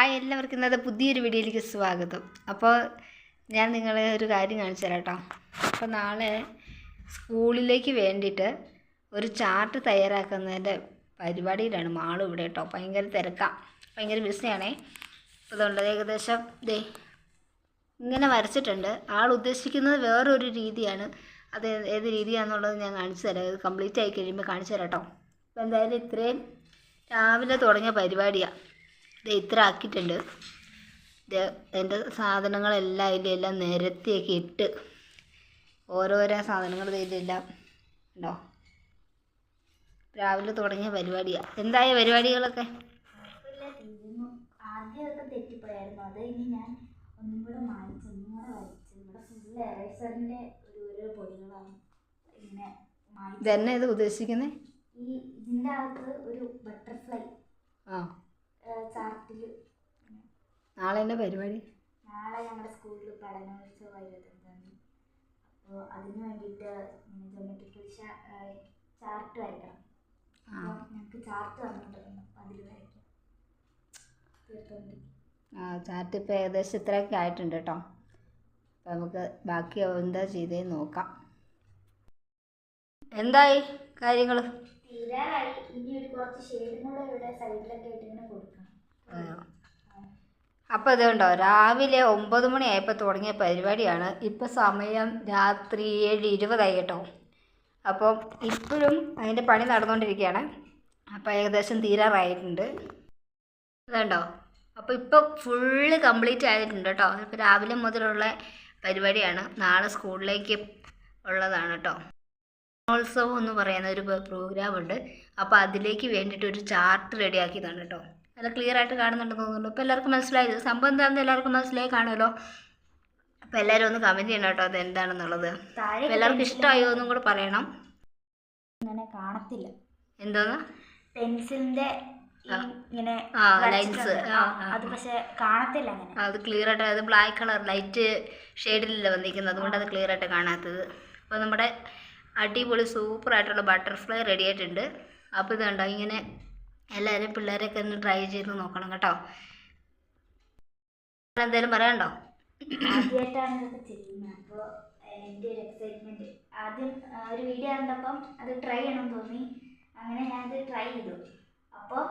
Hi എല്ലാവർക്കും ഇന്നത്തെ പുതിയൊരു വീഡിയോയിലേക്ക് സ്വാഗതം. അപ്പോൾ ഞാൻ നിങ്ങളെ ഒരു കാര്യം കാണിച്ചു തരാം കേട്ടോ. അപ്പോൾ നാളെ സ്കൂളിലേക്ക് വേണ്ടിയിട്ട് ഒരു ചാർട്ട് തയ്യാറാക്കുന്നതിന്റെ പരിപാടിയിലാണ് മാളും ഇവിടെ കേട്ടോ. ഭയങ്കര തിരക്കാം. ഭയങ്കര ബിസിയാണേ. അതുകൊണ്ട് ഏകദേശം ദേ ഇങ്ങനെ വരച്ചിട്ടുണ്ട്. ആൾ ഉദ്ദേശിക്കുന്നത് വേറൊരു രീതിയാണ്. അത് ഏത് രീതിയാണെന്നുള്ളത് ഞാൻ കാണിച്ചു തരാം. ഇത് കംപ്ലീറ്റ് ആയി കഴിയുമ്പോൾ കാണിച്ചു തരാം കേട്ടോ. അപ്പോൾ എന്തായാലും ഇത്രയും രാവിലെ തുടങ്ങിയ പരിപാടിയാണ് ഇത് ഇത്ര ആക്കിയിട്ടുണ്ട് ഇത് എന്റെ സാധനങ്ങളെല്ലാം ഇതിലെല്ലാം നിരത്തിയൊക്കെ ഇട്ട് ഓരോരോ സാധനങ്ങൾ ഇതിലെല്ലാം ഉണ്ടോ? രാവിലെ തുടങ്ങിയ പരിപാടിയാണ് എന്തായ പരിപാടികളൊക്കെ? ഇതെന്നെ തീർന്നു ആദ്യമൊക്കെ തെറ്റിപ്പോയായിരുന്നു. അത് ഇനി ഞാൻ ഒന്നും കൂടെ മായ്ച്ചു ഒന്നും കൂടെ വരച്ചു ഇവിടെ ഫുള്ള് എറേസറിന്റെ ഒരു ഓരോ പൊടികളാണ് ഇങ്ങനെ മായ്ച്ചു ഇതന്നെ ഇത് ഉദ്ദേശിക്കുന്നത് ഈ ഇതിന്റെ അകത്ത് ഒരു ബട്ടർഫ്ലൈ ആ. ചാർട്ടിൽ നാളെ എന്നാ പരിപാടി? നാളെ ഞങ്ങളുടെ സ്കൂളിൽ പഠനോത്സവം ഇരുപത്തഞ്ചാം തീയതി അപ്പോൾ അതിന് വേണ്ടിയിട്ട് ജോമെട്രിക്കൽ ചാർട്ട് വരയ്ക്കണം. ഞങ്ങൾക്ക് ചാർട്ട് വന്നിട്ടുണ്ടായിരുന്നു അപ്പോൾ അതിൽ വരയ്ക്കാം. ആ ചാർട്ട് ഇപ്പോൾ ഏകദേശം ഇത്രയൊക്കെ ആയിട്ടുണ്ട് കേട്ടോ അപ്പോൾ നമുക്ക് ബാക്കി എന്താ ചെയ്തേ നോക്കാം. എന്തായി കാര്യങ്ങൾ തീരാറായി. ഇനി ഒരു കുറച്ച് ഷെയ്ഡും കൂടെ ഇവിടെ സൈഡിലൊക്കെ ആയിട്ട് ഇങ്ങനെ കൊടുക്കണം. അപ്പോൾ ഇതുണ്ടോ രാവിലെ ഒമ്പത് മണിയായപ്പോൾ തുടങ്ങിയ പരിപാടിയാണ്. ഇപ്പോൾ സമയം രാത്രി ഏഴ് ഇരുപതായി കേട്ടോ. അപ്പം ഇപ്പോഴും അതിന്റെ പണി നടന്നുകൊണ്ടിരിക്കുകയാണ് അപ്പോൾ ഏകദേശം തീരാറായിട്ടുണ്ട്. അതുണ്ടോ അപ്പോൾ ഇപ്പോൾ ഫുള്ള് കംപ്ലീറ്റ് ആയിട്ടുണ്ട് കേട്ടോ. ഇപ്പോൾ രാവിലെ മുതലുള്ള പരിപാടിയാണ്. നാളെ സ്കൂളിലേക്ക് ഉള്ളതാണ് കേട്ടോ. ഉത്സവം എന്ന് പറയുന്ന ഒരു പ്രോഗ്രാം ഉണ്ട്. അപ്പോൾ അതിലേക്ക് വേണ്ടിയിട്ട് ഒരു ചാർട്ട് റെഡിയാക്കിയതാണ് കേട്ടോ. നല്ല ക്ലിയർ ആയിട്ട് കാണുന്നുണ്ടെന്ന് തോന്നുന്നുണ്ട് ഇപ്പോൾ എല്ലാവർക്കും മനസ്സിലായത് സംഭവം എന്താണെന്ന് എല്ലാവർക്കും മനസ്സിലായി കാണുമല്ലോ. അപ്പോൾ എല്ലാവരും ഒന്ന് കമന്റ് ചെയ്യണം കേട്ടോ അത് എന്താണെന്നുള്ളത്. എല്ലാവർക്കും ഇഷ്ടമായോ എന്നും കൂടെ പറയണം. ഇങ്ങനെ കാണത്തില്ല. എന്തോന്ന്? പെൻസിലിന്റെ ഇങ്ങനെ ആ, അത് പക്ഷെ കാണത്തില്ല അങ്ങനെ. അത് ക്ലിയർ ആയിട്ട് അത് ബ്ലാക്ക് കളർ ലൈറ്റ് ഷെയ്ഡിലല്ല വന്നിരിക്കുന്നത്. അതുകൊണ്ട് അത് ക്ലിയർ ആയിട്ട് കാണാത്തത്. അപ്പോൾ നമ്മുടെ അടിപൊളി സൂപ്പർ ആയിട്ടുള്ള ബട്ടർഫ്ലൈ റെഡി ആയിട്ടുണ്ട്. അപ്പോൾ ഇത് കണ്ടോ ഇങ്ങനെ എല്ലാവരും പിള്ളേരൊക്കെ ഒന്ന് ട്രൈ ചെയ്ത് നോക്കണം കേട്ടോ. എന്തെങ്കിലും പറയാനുണ്ടോ? ആദ്യമായിട്ടാണ് ഇതൊക്കെ ചെയ്യുന്നത്. അപ്പോൾ എന്റെ ഒരു ആദ്യം ആ, ഒരു വീഡിയോ കണ്ടപ്പം അത് ട്രൈ ചെയ്യണം തോന്നി. അങ്ങനെ ഞാനത് ട്രൈ ചെയ്തു. അപ്പോൾ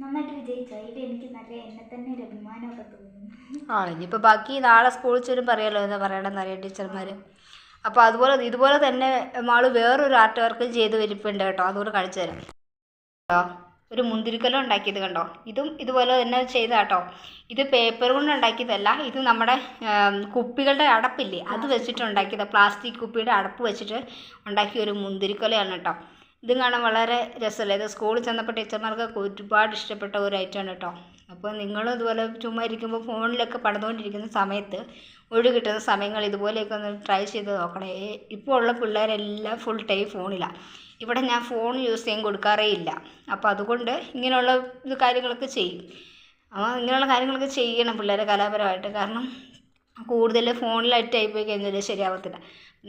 നന്നായിട്ട് വിജയിച്ചു. അതിൽ എനിക്ക് നല്ല എന്നെ തന്നെ ഒരു അഭിമാനമൊക്കെ തോന്നുന്നു ആ ഇനിയിപ്പോൾ ബാക്കി നാളെ സ്കൂളിൽ ചെല്ലും പറയാലോ എന്താ പറയണമെന്ന് അറിയാം ടീച്ചർമാർ അപ്പോൾ അതുപോലെ ഇതുപോലെ തന്നെ മാൾ വേറൊരു ആർട്ട് വർക്കും ചെയ്ത് വരിപ്പുണ്ട് കേട്ടോ. അതുകൂടെ കാണിച്ചു തരാം. കേട്ടോ ഒരു മുന്തിരിക്കലോ ഉണ്ടാക്കിയത് കണ്ടോ? ഇതും ഇതുപോലെ തന്നെ ചെയ്ത കേട്ടോ ഇത് പേപ്പർ കൊണ്ട് ഉണ്ടാക്കിയതല്ല ഇത് നമ്മുടെ കുപ്പികളുടെ അടപ്പില്ലേ? അത് വെച്ചിട്ട് ഉണ്ടാക്കിയത്. പ്ലാസ്റ്റിക് കുപ്പിയുടെ അടപ്പ് വെച്ചിട്ട് ഉണ്ടാക്കിയ ഒരു മുന്തിരിക്കൊലയാണ് കേട്ടോ. ഇതും കാണാൻ വളരെ രസമല്ലേ? ഇത് സ്കൂളിൽ ചെന്നപ്പോൾ ടീച്ചർമാർക്കൊക്കെ ഒരുപാട് ഇഷ്ടപ്പെട്ട ഒരു ഐറ്റമാണ് കേട്ടോ. അപ്പോൾ നിങ്ങളും ഇതുപോലെ ചുമ്മാ ഇരിക്കുമ്പോൾ ഫോണിലൊക്കെ പണിതുകൊണ്ടിരിക്കുന്ന സമയത്ത് ഒഴിവ് കിട്ടുന്ന സമയങ്ങൾ ഇതുപോലെയൊക്കെ ഒന്ന് ട്രൈ ചെയ്ത് നോക്കണേ. ഇപ്പോൾ ഉള്ള പിള്ളേരെല്ലാം ഫുൾ ടൈം ഫോണിലാണ് ഇവിടെ ഞാൻ ഫോൺ യൂസ് ചെയ്യാൻ കൊടുക്കാറേ ഇല്ല. അപ്പോൾ അതുകൊണ്ട് ഇങ്ങനെയുള്ള ഇത് കാര്യങ്ങളൊക്കെ ചെയ്യും. അപ്പോൾ ഇങ്ങനെയുള്ള കാര്യങ്ങളൊക്കെ ചെയ്യണം പിള്ളേരെ കലാപരമായിട്ട്. കാരണം കൂടുതൽ ഫോണിലായിട്ട് പോയി കഴിഞ്ഞാൽ ശരിയാവത്തില്ല.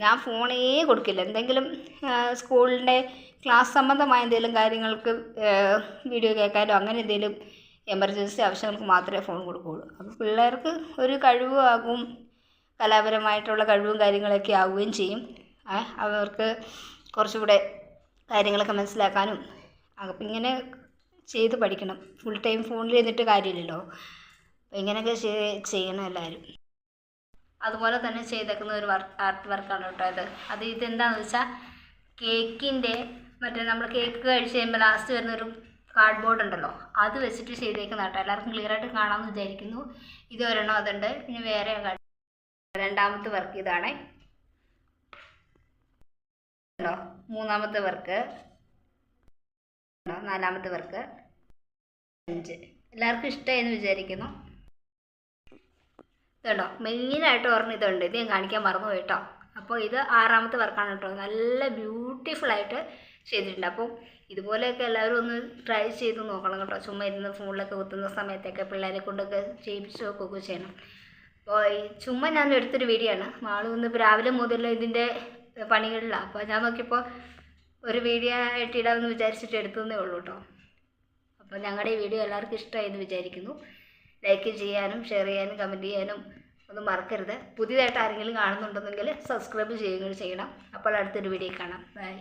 ഞാൻ ഫോണേ കൊടുക്കില്ല. എന്തെങ്കിലും സ്കൂളിന്റെ ക്ലാസ് സംബന്ധമായ എന്തെങ്കിലും കാര്യങ്ങൾക്ക് വീഡിയോ കേൾക്കാനോ അങ്ങനെ എന്തെങ്കിലും എമർജൻസി ആവശ്യങ്ങൾക്ക് മാത്രമേ ഫോൺ കൊടുക്കുകയുള്ളൂ. അപ്പോൾ പിള്ളേർക്ക് ഒരു കഴിവും കലാപരമായിട്ടുള്ള കഴിവും കാര്യങ്ങളൊക്കെ ആവുകയും ചെയ്യും. അവർക്ക് കുറച്ചുകൂടെ കാര്യങ്ങളൊക്കെ മനസ്സിലാക്കാനും അപ്പം ഇങ്ങനെ ചെയ്ത് പഠിക്കണം. ഫുൾ ടൈം ഫോണിൽ ഇരുന്നിട്ട് കാര്യമില്ലല്ലോ. അപ്പോൾ ഇങ്ങനെയൊക്കെ ചെയ്- ചെയ്യണം എല്ലാവരും. അതുപോലെ തന്നെ ചെയ്തേക്കുന്ന ഒരു വർക്ക് ആർട്ട് വർക്കാണ് കേട്ടോ ഇത്. അത് ഇതെന്താണെന്ന് വെച്ചാൽ കേക്കിന്റെ മറ്റേ നമ്മൾ കേക്ക് കഴിച്ച് കഴിയുമ്പോൾ ലാസ്റ്റ് വരുന്ന ഒരു കാർഡ്ബോർഡ് ഉണ്ടല്ലോ അത് വെച്ചിട്ട് ചെയ്തേക്കുന്ന കേട്ടോ. എല്ലാവർക്കും ക്ലിയർ ആയിട്ട് കാണാമെന്ന് വിചാരിക്കുന്നു. ഇത് ഒരെണ്ണം അതുണ്ട്. പിന്നെ വേറെ രണ്ടാമത്തെ വർക്ക് ഇതാണേ. മൂന്നാമത്തെ വർക്ക് നാലാമത്തെ വർക്ക് അഞ്ച്. എല്ലാവർക്കും ഇഷ്ടമായെന്ന് വിചാരിക്കുന്നു. ഇതുണ്ടോ? മെയിനായിട്ട് ഓർമ്മ ഇതുണ്ട്. ഇത് ഞാൻ കാണിക്കാൻ മറന്നു പോയിട്ടോ അപ്പോൾ ഇത് ആറാമത്തെ വർക്കാണ് കേട്ടോ. നല്ല ബ്യൂട്ടിഫുൾ ആയിട്ട് ചെയ്തിട്ടുണ്ട്. അപ്പോൾ ഇതുപോലെയൊക്കെ എല്ലാവരും ഒന്ന് ട്രൈ ചെയ്ത് നോക്കണം കേട്ടോ. ചുമ്മാ ഇരുന്ന് ഫോണിലൊക്കെ കുത്തുന്ന സമയത്തൊക്കെ പിള്ളേരെ കൊണ്ടൊക്കെ ചെയ്യിപ്പിച്ച് നോക്കുകയൊക്കെ ചെയ്യണം. അപ്പോൾ ഈ ചുമ്മാ ഞാൻ എടുത്തൊരു വീഡിയോ ആണ്. മാൾ ഇന്ന് രാവിലെ മുതൽ ഇതിന്റെ പണികളിലാണ് അപ്പോൾ ഞാൻ നോക്കിയപ്പോൾ ഒരു വീഡിയോ ആയിട്ട് ഇടാമെന്ന് വിചാരിച്ചിട്ട് എടുത്തതേ ഉള്ളൂ കേട്ടോ. അപ്പോൾ ഞങ്ങളുടെ ഈ വീഡിയോ എല്ലാവർക്കും ഇഷ്ടമായി എന്ന് വിചാരിക്കുന്നു. ലൈക്ക് ചെയ്യാനും ഷെയർ ചെയ്യാനും കമന്റ് ചെയ്യാനും ഒന്നും മറക്കരുത്. പുതിയതായിട്ട് ആരെങ്കിലും കാണുന്നുണ്ടെന്നെങ്കിൽ സബ്സ്ക്രൈബ് ചെയ്യുകയും ചെയ്യണം. അപ്പോൾ അടുത്തൊരു വീഡിയോ കാണാം. ബൈ